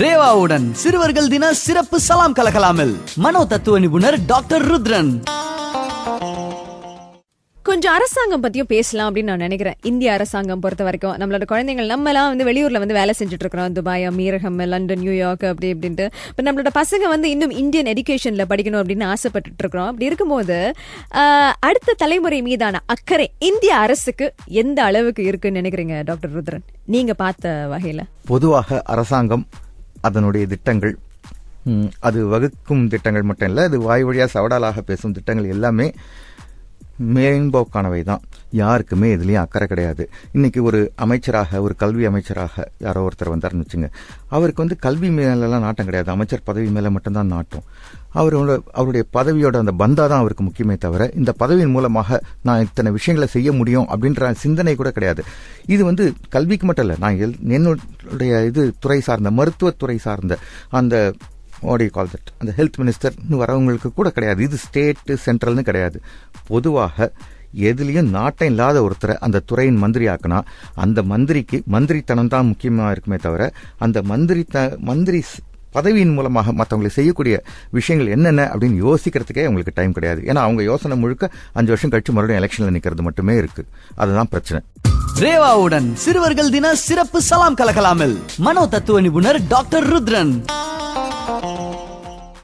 ரேவாவுடன் சிறுவர்கள் தின சிறப்பு சலாம் கலகலாமில் மனோ தத்துவ நிபுணர் டாக்டர் ருத்ரன். கொஞ்சம் அரசாங்கம் பத்தியும் பேசலாம் அப்படின்னு நான் நினைக்கிறேன். இந்திய அரசாங்கம் பொறுத்த வரைக்கும் நம்மளோட குழந்தைகள் நம்மலாம் வந்து வெளியூர்ல வந்து வேலை செஞ்சுட்டு இருக்கிறோம் துபாய் அமீரகம் லண்டன் நியூயார்க் அப்படி இப்படின்ட்டு. இப்போ நம்மளோட பசங்க வந்து இன்னும் இந்தியன் எஜுகேஷன்ல படிக்கணும் அப்படின்னு ஆசைப்பட்டுட்டு இருக்கிறோம் அப்படி இருக்கும்போது அடுத்த தலைமுறை மீதான அக்கறை இந்திய அரசுக்கு எந்த அளவுக்கு இருக்குன்னு நினைக்கிறீங்க டாக்டர் ருத்ரன்? நீங்க பார்த்த வகையில. பொதுவாக அரசாங்கம் அதனுடைய திட்டங்கள் அது வகுக்கும் திட்டங்கள் மட்டும் இல்லை அது வாய் வழியாக சவடாலாக பேசும் திட்டங்கள் எல்லாமே மேம்போக்கானவை தான் யாருக்குமே இதுலேயும் அக்கறை கிடையாது. இன்னைக்கு ஒரு அமைச்சராக ஒரு கல்வி அமைச்சராக யாரோ ஒருத்தர் வந்தார்னு வச்சுங்க. அவருக்கு வந்து கல்வி மேலெல்லாம் நாட்டம் கிடையாது. அமைச்சர் பதவி மேலே மட்டும்தான் நாட்டம். அவரோட அவருடைய பதவியோட அந்த பந்தா தான் அவருக்கு முக்கியமே தவிர இந்த பதவியின் மூலமாக நான் இத்தனை விஷயங்களை செய்ய முடியும் அப்படின்ற சிந்தனை கூட கிடையாது. இது வந்து கல்விக்கு மட்டும் இல்லை நான் என்னுடைய இது துறை சார்ந்த மருத்துவத்துறை சார்ந்த அந்த வாட் கால் தட் அந்த ஹெல்த் மினிஸ்டர்னு வரவங்களுக்கு கூட கிடையாது. இது ஸ்டேட்டு சென்ட்ரல்னு கிடையாது. பொதுவாக எதுலேயும் நாட்டம் இல்லாத ஒருத்தரை அந்த துறையின் மந்திரி ஆக்கினா அந்த மந்திரிக்கு மந்திரித்தனம் தான் முக்கியமாக இருக்குமே தவிர அந்த மந்திரி த மந்திரி பதவியின் மூலமாக மற்றவங்களுக்கு செய்யக்கூடிய விஷயங்கள் என்னென்ன அப்படின்னு யோசிக்கிறதுக்கே அவங்களுக்கு டைம் கிடையாது. ஏன்னா அவங்க யோசனை முழுக்க அஞ்சு வருஷம் கழிச்சு மறுபடியும் எலெக்ஷன்ல நிற்கிறது மட்டுமே இருக்கு. அதுதான் பிரச்சனை. ரேவாவுடன் சிறுவர்கள் தின சிறப்பு சலாம் கலகலாமில் மனோ தத்துவ நிபுணர் டாக்டர் ருத்ரன்.